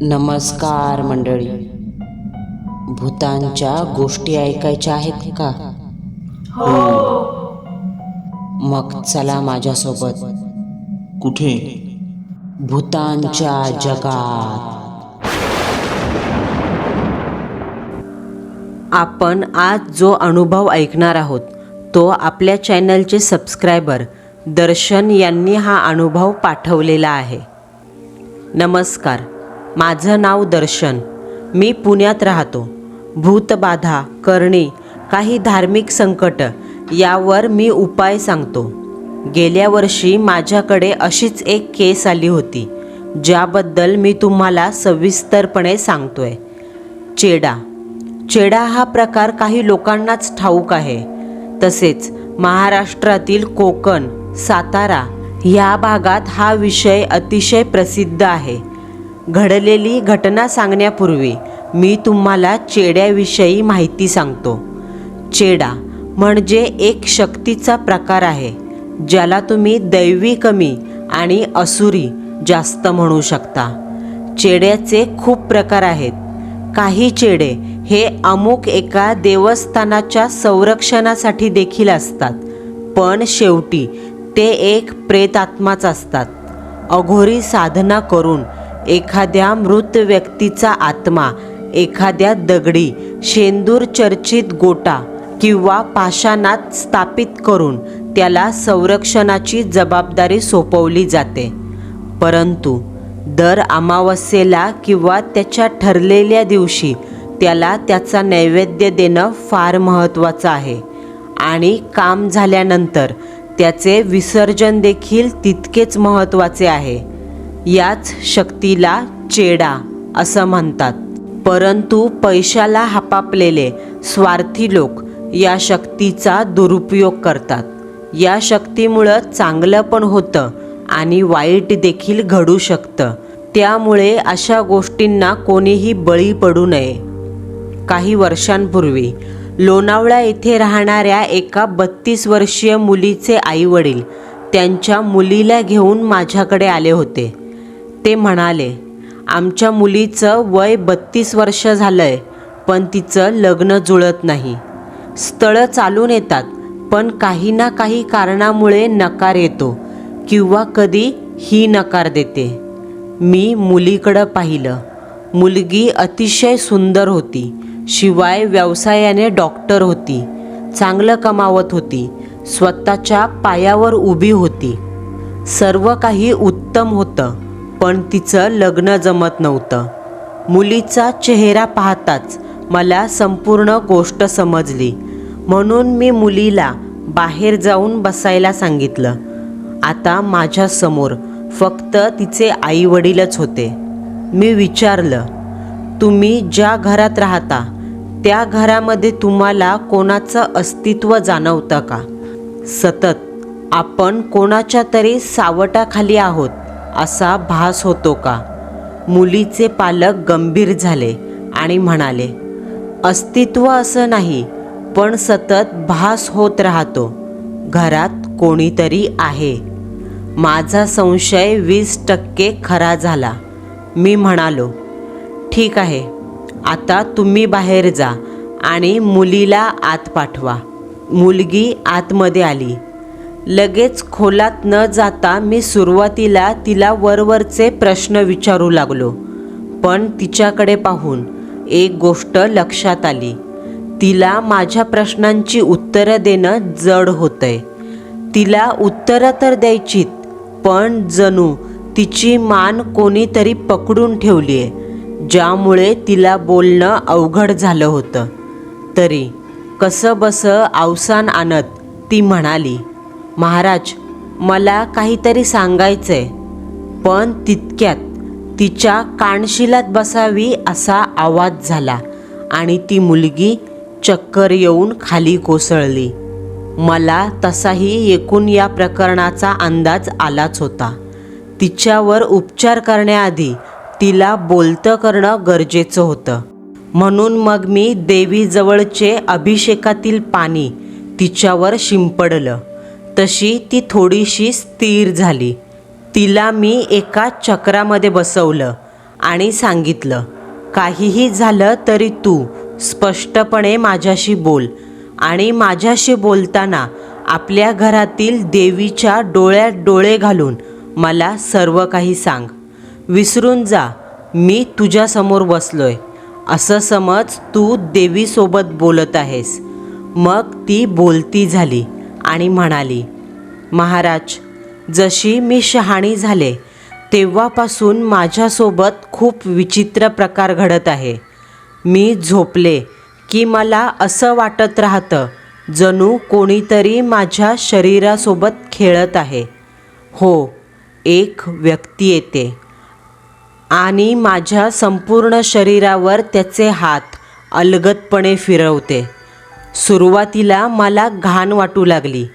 नमस्कार मंडळी. भूतांच्या गोष्टी ऐकायच्या आहेत का? मग चला माझ्यासोबत. कुठे? भूतांच्या जगात. आपण आज जो अनुभव ऐकणार आहोत तो आपल्या चॅनलचे सबस्क्रायबर दर्शन यांनी हा अनुभव पाठवलेला आहे. नमस्कार. माझं नाव दर्शन. मी पुण्यात राहतो. भूतबाधा करणे काही धार्मिक संकट यावर मी उपाय सांगतो. गेल्या वर्षी माझ्याकडे अशीच एक केस आली होती ज्याबद्दल मी तुम्हाला सविस्तरपणे सांगतोय. चेडा. चेडा हा प्रकार काही लोकांनाच ठाऊक आहे. तसेच महाराष्ट्रातील कोकण सातारा ह्या भागात हा विषय अतिशय प्रसिद्ध आहे. घडलेली घटना सांगण्यापूर्वी मी तुम्हाला चेड्याविषयी माहिती सांगतो. चेडा म्हणजे एक शक्तीचा प्रकार आहे ज्याला तुम्ही दैवी कमी आणि असुरी जास्त म्हणू शकता. चेड्याचे खूप प्रकार आहेत. काही चेडे हे अमुक एका देवस्थानाच्या संरक्षणासाठी देखील असतात पण शेवटी ते एक प्रेतात्माच असतात. अघोरी साधना करून एखाद्या मृत व्यक्तीचा आत्मा एखाद्या दगडी शेंदूर चर्चित गोटा किंवा पाषाणात स्थापित करून त्याला संरक्षणाची जबाबदारी सोपवली जाते. परंतु दर अमावस्येला किंवा त्याच्या ठरलेल्या दिवशी त्याला त्याचा नैवेद्य देणं फार महत्त्वाचं आहे आणि काम झाल्यानंतर त्याचे विसर्जन देखील तितकेच महत्त्वाचे आहे. याच शक्तीला चेडा असं म्हणतात. परंतु पैशाला हपापलेले स्वार्थी लोक या शक्तीचा दुरुपयोग करतात. या शक्तीमुळं चांगलं पण होतं आणि वाईट देखील घडू शकतं. त्यामुळे अशा गोष्टींना कोणीही बळी पडू नये. काही वर्षांपूर्वी लोणावळा येथे राहणाऱ्या एका बत्तीस वर्षीय मुलीचे आईवडील त्यांच्या मुलीला घेऊन माझ्याकडे आले होते. ते म्हणाले आमच्या मुलीचं वय बत्तीस वर्ष झालं आहे पण तिचं लग्न जुळत नाही. स्थळं चालून येतात पण काही ना काही कारणामुळे नकार येतो किंवा कधी ही नकार देते. मी मुलीकडं पाहिलं. मुलगी अतिशय सुंदर होती शिवाय व्यवसायाने डॉक्टर होती चांगलं कमावत होती स्वतःच्या पायावर उभी होती. सर्व काही उत्तम होतं. पण तिचं लग्न जमत नव्हतं. मुलीचा चेहरा पाहताच मला संपूर्ण गोष्ट समजली. म्हणून मी मुलीला बाहेर जाऊन बसायला सांगितलं. आता माझ्यासमोर फक्त तिचे आई वडीलच होते. मी विचारलं तुम्ही ज्या घरात राहता त्या घरामध्ये तुम्हाला कोणाचं अस्तित्व जाणवतं का? सतत आपण कोणाच्या तरी सावटाखाली आहोत. असा भास होतो का? मुलीचे पालक गंभीर झाले आणि म्हणाले अस्तित्व असं नाही पण सतत भास होत राहतो. घरात कोणीतरी आहे. माझा संशय वीस टक्के खरा झाला. मी म्हणालो ठीक आहे आता तुम्ही बाहेर जा आणि मुलीला आत पाठवा. मुलगी आतमध्ये आली. लगेच खोलात न जाता मी सुरुवातीला तिला वरवरचे प्रश्न विचारू लागलो. पण तिच्याकडे पाहून एक गोष्ट लक्षात आली. तिला माझ्या प्रश्नांची उत्तरं देणं जड होतंय. तिला उत्तरं तर द्यायचीत पण जणू तिची मान कोणीतरी पकडून ठेवली आहे ज्यामुळे तिला बोलणं अवघड झालं होतं. तरी कसं बसं अवसान आणत ती म्हणाली महाराज मला काहीतरी सांगायचंय. पण तितक्यात तिच्या कानशिलात बसावी असा आवाज झाला आणि ती मुलगी चक्कर येऊन खाली कोसळली. मला तसाही एकूण या प्रकरणाचा अंदाज आलाच होता. तिच्यावर उपचार करण्याआधी तिला बोलतं करणं गरजेचं होतं. म्हणून मग मी देवीजवळचे अभिषेकातील पाणी तिच्यावर शिंपडलं. तशी ती थोडीशी स्थिर झाली. तिला मी एका चक्रामध्ये बसवलं आणि सांगितलं काहीही झालं तरी तू स्पष्टपणे माझ्याशी बोल आणि माझ्याशी बोलताना आपल्या घरातील देवीच्या डोळ्यात डोळे घालून मला सर्व काही सांग. विसरून जा मी तुझ्यासमोर बसलोय. असं समज तू देवीसोबत बोलत आहेस. मग ती बोलती झाली. आणि म्हणाली महाराज जशी मी शहाणी झाले तेव्हापासून माझ्यासोबत खूप विचित्र प्रकार घडत आहे. मी झोपले की मला असं वाटत राहतं जणू कोणीतरी माझ्या शरीरासोबत खेळत आहे. हो एक व्यक्ती येते आणि माझ्या संपूर्ण शरीरावर त्याचे हात अलगदपणे फिरवते. सुरुवातीला मला घाण वाटू लागली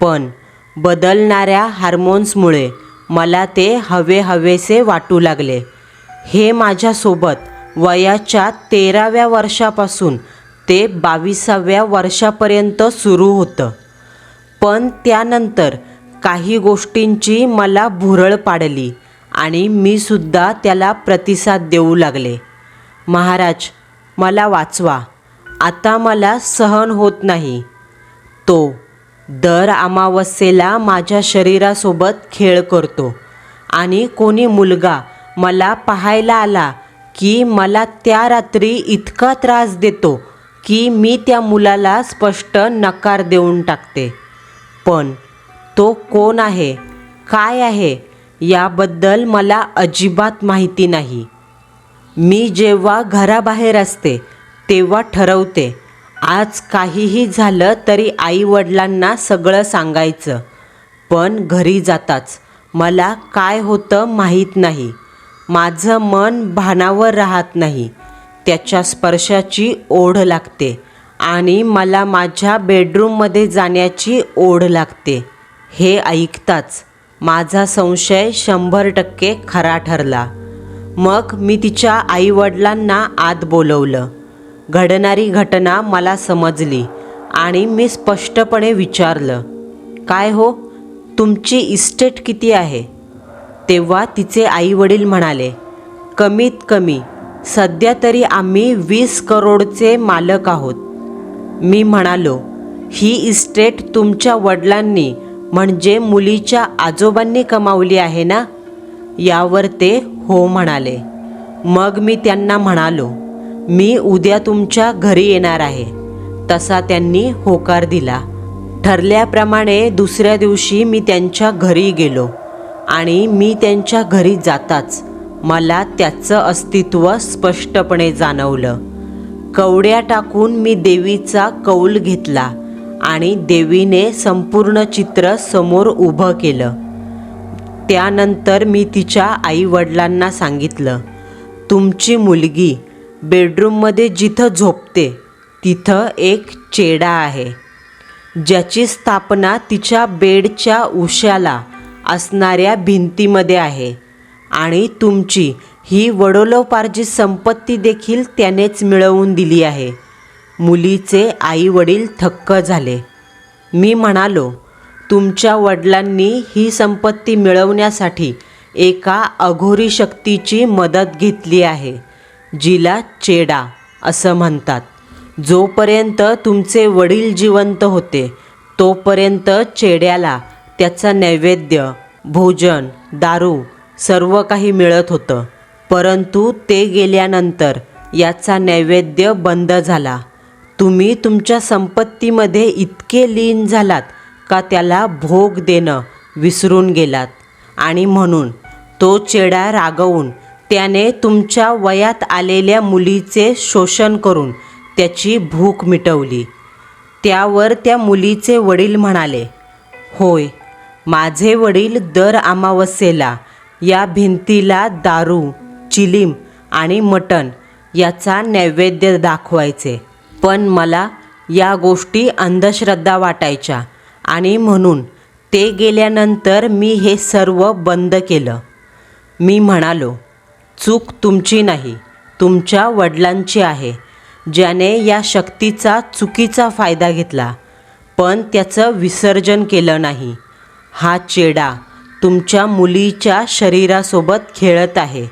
पण बदलणाऱ्या हार्मोन्समुळे मला ते हवे हवेसे वाटू लागले. हे माझ्यासोबत वयाच्या तेराव्या वर्षापासून ते बावीसाव्या वर्षापर्यंत सुरू होतं. पण त्यानंतर काही गोष्टींची मला भुरळ पाडली आणि मी सुद्धा त्याला प्रतिसाद देऊ लागले. महाराज मला वाचवा. आता मला सहन होत नाही. तो दर अमावस्येला माझ्या शरीरासोबत खेळ करतो आणि कोणी मुलगा मला पाहायला आला की मला त्या रात्री इतका त्रास देतो की मी त्या मुलाला स्पष्ट नकार देऊन टाकते. पण तो कोण आहे? काय आहे? याबद्दल मला अजिबात माहिती नाही. मी जेव्हा घराबाहेर असते तेव्हा ठरवते. आज काहीही झालं तरी आईवडिलांना सगळं सांगायचं. पण घरी जाताच. मला काय होतं माहीत नाही. माझं मन भानावर राहत नाही. त्याच्या स्पर्शाची ओढ लागते आणि मला माझ्या बेडरूममध्ये जाण्याची ओढ लागते. हे ऐकताच माझा संशय शंभर टक्के खरा ठरला. मग मी तिच्या आईवडिलांना आत बोलवलं. घडणारी घटना मला समजली आणि मी स्पष्टपणे विचारलं काय हो? तुमची इस्टेट किती आहे? तेव्हा तिचे आईवडील म्हणाले कमीत कमी सध्या तरी आम्ही वीस करोडचे मालक आहोत. मी म्हणालो ही इस्टेट तुमच्या वडिलांनी म्हणजे मुलीच्या आजोबांनी कमावली आहे ना? यावर ते हो म्हणाले. मग मी त्यांना म्हणालो मी उद्या तुमच्या घरी येणार आहे. तसा त्यांनी होकार दिला. ठरल्याप्रमाणे दुसऱ्या दिवशी मी त्यांच्या घरी गेलो आणि मी त्यांच्या घरी जाताच मला त्याचं अस्तित्व स्पष्टपणे जाणवलं. कवड्या टाकून मी देवीचा कौल घेतला आणि देवीने संपूर्ण चित्र समोर उभं केलं. त्यानंतर मी तिच्या आईवडिलांना सांगितलं तुमची मुलगी बेडरूममध्ये जिथं झोपते तिथं एक चेडा आहे. ज्याची स्थापना तिच्या बेडच्या उशाला असणाऱ्या भिंतीमध्ये आहे आणि तुमची ही वडोलोपार्जित संपत्ती देखील त्यानेच मिळवून दिली आहे. मुलीचे आई वडील थक्क झाले. मी म्हणालो तुमच्या वडिलांनी ही संपत्ती मिळवण्यासाठी एका अघोरी शक्तीची मदत घेतली आहे. जिला चेडा असं म्हणतात. जोपर्यंत तुमचे वडील जिवंत होते तोपर्यंत चेड्याला त्याचा नैवेद्य भोजन दारू सर्व काही मिळत होतं. परंतु ते गेल्यानंतर याचा नैवेद्य बंद झाला. तुम्ही तुमच्या संपत्तीमध्ये इतके लीन झालात का त्याला भोग देणं विसरून गेलात? आणि म्हणून तो चेडा रागवून त्याने तुमच्या वयात आलेल्या मुलीचे शोषण करून त्याची भूक मिटवली. त्यावर त्या मुलीचे वडील म्हणाले होय माझे वडील दर अमावस्येला या भिंतीला दारू चिलीम आणि मटण याचा नैवेद्य दाखवायचे. पण मला या गोष्टी अंधश्रद्धा वाटायच्या आणि म्हणून ते गेल्यानंतर मी हे सर्व बंद केलं. मी म्हणालो चूक तुमची नाही तुमच्या वडिलांची आहे ज्याने या शक्तीचा चुकीचा फायदा घेतला. पण त्याचं विसर्जन केलं नाही. हा चेडा तुमच्या मुलीच्या शरीरासोबत खेळत आहे.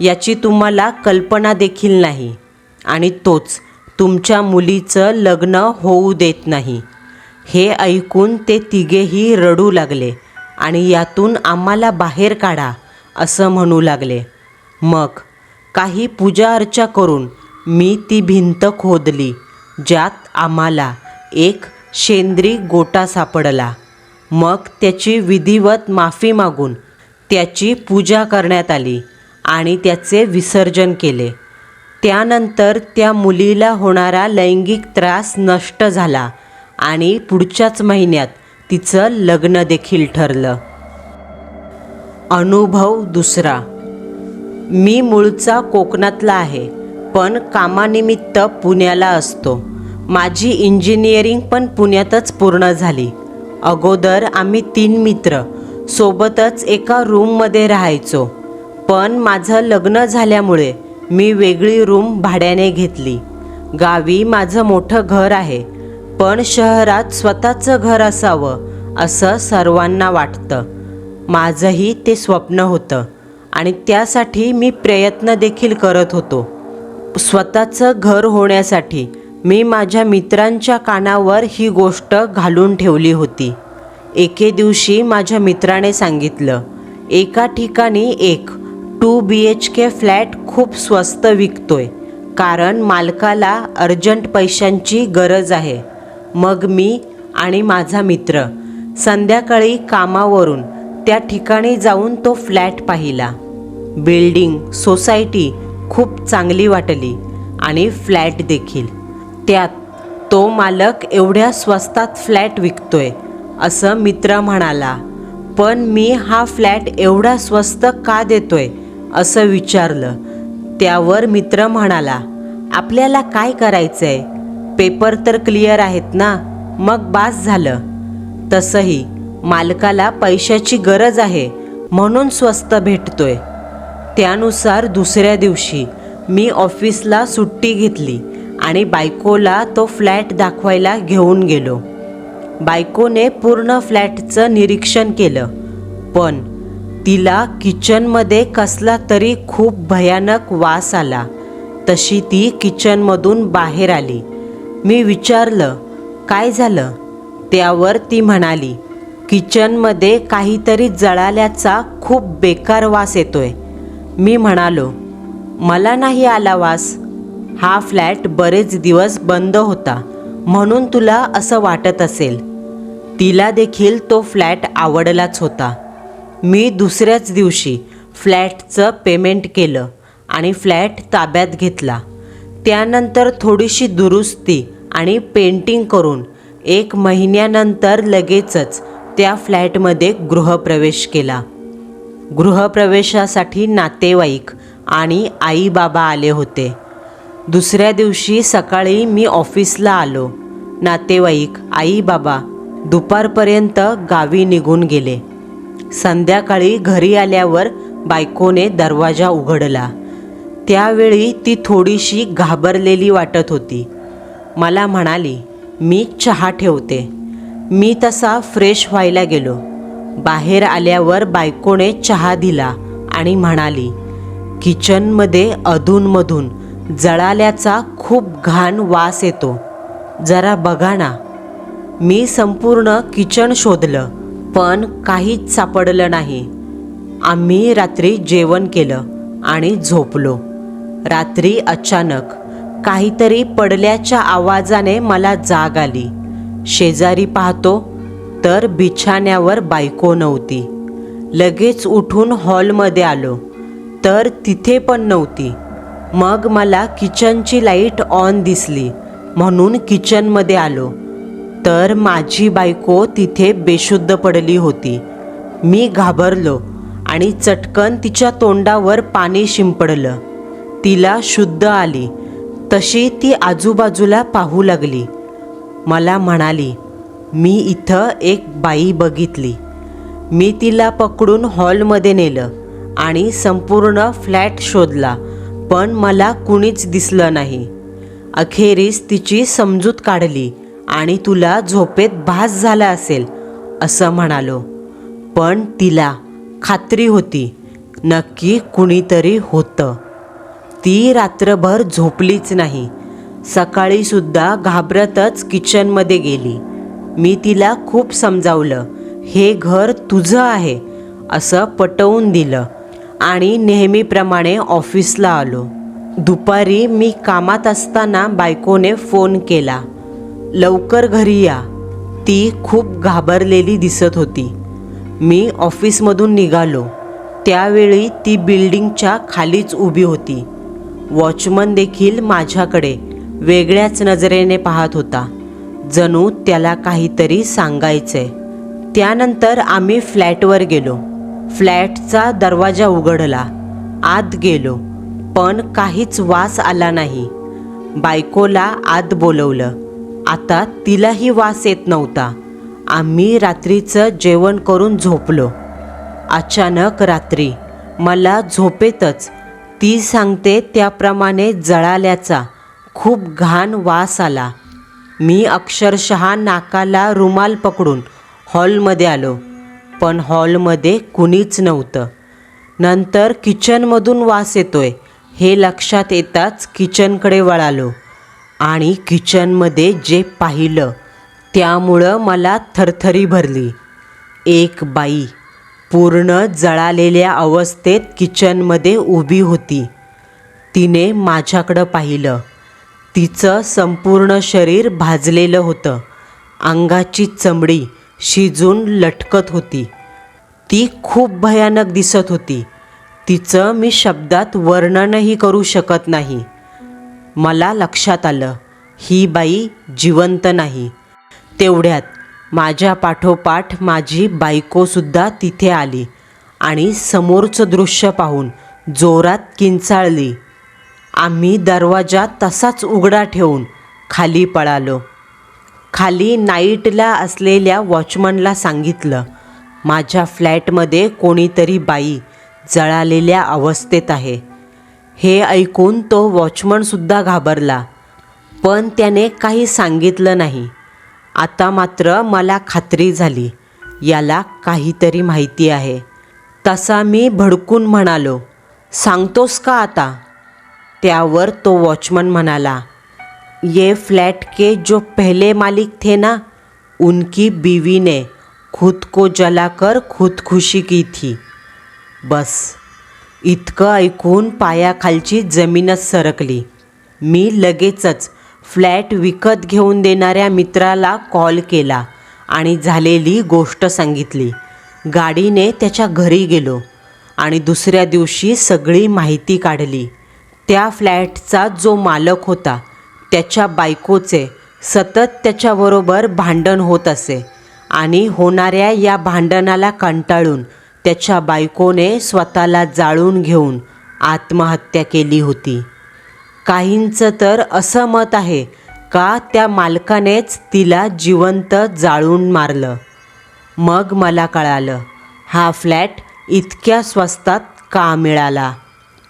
याची तुम्हाला कल्पना देखील नाही आणि तोच तुमच्या मुलीचं लग्न होऊ देत नाही. हे ऐकून ते तिघेही रडू लागले आणि यातून आम्हाला बाहेर काढा असं म्हणू लागले. मग काही पूजा अर्चा करून मी ती भिंत खोदली ज्यात आम्हाला एक शेंद्री गोटा सापडला. मग त्याची विधिवत माफी मागून त्याची पूजा करण्यात आली आणि त्याचे विसर्जन केले. त्यानंतर त्या मुलीला होणारा लैंगिक त्रास नष्ट झाला आणि पुढच्याच महिन्यात तिचं लग्न देखील ठरलं. अनुभव दुसरा. मी मूळचा कोकणातला आहे पण कामानिमित्त पुण्याला असतो. माझी इंजिनिअरिंग पण पुण्यातच पूर्ण झाली. अगोदर आम्ही तीन मित्र सोबतच एका रूममध्ये राहायचो. पण माझं लग्न झाल्यामुळे मी वेगळी रूम भाड्याने घेतली. गावी माझं मोठं घर आहे पण शहरात स्वतःचं घर असावं असं सर्वांना वाटतं. माझंही ते स्वप्न होतं. आणि त्यासाठी मी प्रयत्न देखील करत होतो. स्वतःचं घर होण्यासाठी मी माझ्या मित्रांच्या कानावर ही गोष्ट घालून ठेवली होती. एके दिवशी माझ्या मित्राने सांगितलं एका ठिकाणी एक two B H K flat खूप स्वस्त विकतोय कारण मालकाला अर्जंट पैशांची गरज आहे. मग मी आणि माझा मित्र संध्याकाळी कामावरून त्या ठिकाणी जाऊन तो फ्लॅट पाहिला. बिल्डिंग सोसायटी खूप चांगली वाटली आणि फ्लॅट देखील. त्यात तो मालक एवढ्या स्वस्तात फ्लॅट विकतोय असं मित्र म्हणाला. पण मी हा फ्लॅट एवढा स्वस्त का देतोय? असं विचारलं. त्यावर मित्र म्हणाला आपल्याला काय करायचं आहे पेपर तर क्लिअर आहेत ना? मग बास झालं. तसंही मालकाला पैशाची गरज आहे म्हणून स्वस्त भेटतोय. त्यानुसार दुसऱ्या दिवशी मी ऑफिसला सुट्टी घेतली आणि बायकोला तो फ्लॅट दाखवायला घेऊन गेलो. बायकोने पूर्ण फ्लॅटचं निरीक्षण केलं पण तिला किचनमध्ये कसला तरी खूप भयानक वास आला. तशी ती किचनमधून बाहेर आली. मी विचारलं काय झालं? त्यावर ती म्हणाली किचनमध्ये काहीतरी जळाल्याचा खूप बेकार वास येतोय. मी म्हणालो मला नाही आला वास. हा फ्लॅट बरेच दिवस बंद होता म्हणून तुला असं वाटत असेल. तिला देखील तो फ्लॅट आवडलाच होता. मी दुसऱ्याच दिवशी फ्लॅटचं पेमेंट केलं आणि फ्लॅट ताब्यात घेतला. त्यानंतर थोडीशी दुरुस्ती आणि पेंटिंग करून एक महिन्यानंतर लगेचच त्या फ्लॅटमध्ये गृहप्रवेश केला. गृहप्रवेशासाठी नातेवाईक आणि आई बाबा आले होते. दुसऱ्या दिवशी सकाळी मी ऑफिसला आलो. नातेवाईक आई बाबा दुपारपर्यंत गावी निघून गेले. संध्याकाळी घरी आल्यावर बायकोने दरवाजा उघडला. त्यावेळी ती थोडीशी घाबरलेली वाटत होती. मला म्हणाली मी चहा ठेवते. मी तसा फ्रेश व्हायला गेलो. बाहेर आल्यावर बायकोने चहा दिला आणि म्हणाली किचनमध्ये अधूनमधून जळाल्याचा खूप घाण वास येतो. जरा बघा ना. मी संपूर्ण किचन शोधलं पण काहीच सापडलं नाही. आम्ही रात्री जेवण केलं आणि झोपलो. रात्री अचानक काहीतरी पडल्याच्या आवाजाने मला जाग आली. शेजारी पाहतो तर बिछाण्यावर बायको नव्हती. लगेच उठून हॉलमध्ये आलो. तर तिथे पण नव्हती. मग मला किचनची लाइट ऑन दिसली म्हणून किचनमध्ये आलो. तर माझी बायको तिथे बेशुद्ध पडली होती. मी घाबरलो आणि चटकन तिच्या तोंडावर पाणी शिंपडलं. तिला शुद्ध आली. तशी ती आजूबाजूला पाहू लागली. मला म्हणाली मी इथं एक बाई बघितली. मी तिला पकडून हॉलमध्ये नेलं आणि संपूर्ण फ्लॅट शोधला पण मला कुणीच दिसलं नाही. अखेरीस तिची समजूत काढली आणि तुला झोपेत भास झाला असेल असं म्हणालो. पण तिला खात्री होती नक्की कुणीतरी होतं. ती रात्रभर झोपलीच नाही. सकाळीसुद्धा घाबरतच किचनमध्ये गेली. मी तिला खूप समजावलं हे घर तुझं आहे असं पटवून दिलं आणि नेहमीप्रमाणे ऑफिसला आलो. दुपारी मी कामात असताना बायकोने फोन केला लवकर घरी या. ती खूप घाबरलेली दिसत होती. मी ऑफिसमधून निघालो. त्यावेळी ती बिल्डिंगच्या खालीच उभी होती. वॉचमन देखील माझ्याकडे वेगळ्याच नजरेने पाहत होता. जणू त्याला काहीतरी सांगायचंय त्यानंतर आम्ही फ्लॅटवर गेलो. फ्लॅटचा दरवाजा उघडला. आत गेलो. पण काहीच वास आला नाही. बायकोला आत बोलवलं. आता तिलाही वास येत नव्हता. आम्ही रात्रीचं जेवण करून झोपलो. अचानक रात्री. मला झोपेतच. ती सांगते त्याप्रमाणे जळाल्याचा खूप घाण वास आला. मी अक्षरशः नाकाला रुमाल पकडून हॉलमध्ये आलो. पण हॉलमध्ये कुणीच नव्हतं. नंतर किचनमधून वास येतोय हे लक्षात येताच किचनकडे वळालो. आणि किचनमध्ये जे पाहिलं त्यामुळं मला थरथरी भरली. एक बाई पूर्ण जळालेल्या अवस्थेत किचनमध्ये उभी होती. तिने माझ्याकडं पाहिलं. तिचं संपूर्ण शरीर भाजलेलं होतं. अंगाची चमडी शिजून लटकत होती. ती खूप भयानक दिसत होती. तिचं मी शब्दात वर्णनही करू शकत नाही. मला लक्षात आलं ही बाई जिवंत नाही. तेवढ्यात माझ्या पाठोपाठ माझी बायकोसुद्धा तिथे आली आणि समोरचं दृश्य पाहून जोरात किंचाळली. आम्ही दरवाजा तसाच उघडा ठेवून खाली पळालो. खाली नाईटला असलेल्या वॉचमनला सांगितलं माझ्या फ्लॅटमध्ये कोणीतरी बाई जळालेल्या अवस्थेत आहे. हे ऐकून तो वॉचमनसुद्धा घाबरला पण त्याने काही सांगितलं नाही. आता मात्र मला खात्री झाली याला काहीतरी माहिती आहे. तसा मी भडकून म्हणालो सांगतोस का आता? त्यावर तो वॉचमन म्हणाला ये फ्लैट के जो पहले मालिक थे ना उनकी बीवी ने खुद को जलाकर खुदखुशी की थी। बस इतकं ऐकून पायाखालची जमीनच सरकली. मी लगेचच फ्लॅट विकत घेऊन देणाऱ्या मित्राला कॉल केला आणि झालेली गोष्ट सांगितली. गाडीने त्याच्या घरी गेलो आणि दुसऱ्या दिवशी सगळी माहिती काढली. त्या फ्लॅटचा जो मालक होता त्याच्या बायकोचे सतत त्याच्याबरोबर भांडण होत असे आणि होणाऱ्या या भांडणाला कंटाळून त्याच्या बायकोने स्वतःला जाळून घेऊन आत्महत्या केली होती. काहींचं तर असं मत आहे का त्या मालकानेच तिला जिवंत जाळून मारलं? मग मला कळालं हा फ्लॅट इतक्या स्वस्तात का मिळाला?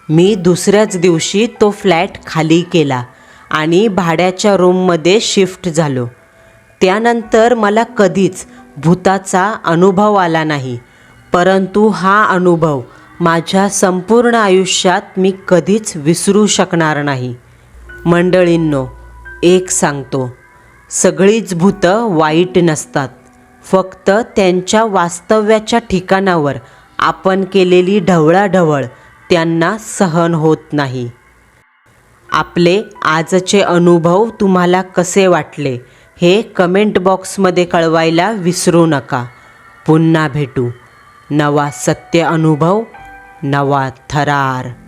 मी दुसऱ्याच दिवशी तो फ्लॅट खाली केला आणि भाड्याच्या रूममध्ये शिफ्ट झालो. त्यानंतर मला कधीच भूताचा अनुभव आला नाही परंतु हा अनुभव माझ्या संपूर्ण आयुष्यात मी कधीच विसरू शकणार नाही. मंडळींनो एक सांगतो सगळीच भूतं वाईट नसतात. फक्त त्यांच्या वास्तव्याच्या ठिकाणावर आपण केलेली ढवळाढवळ त्यांना सहन होत नाही. आपले आजचे अनुभव तुम्हाला कसे वाटले हे कमेंट बॉक्समध्ये कळवायला विसरू नका. पुन्हा भेटू. नवा सत्य अनुभव नवा थरार.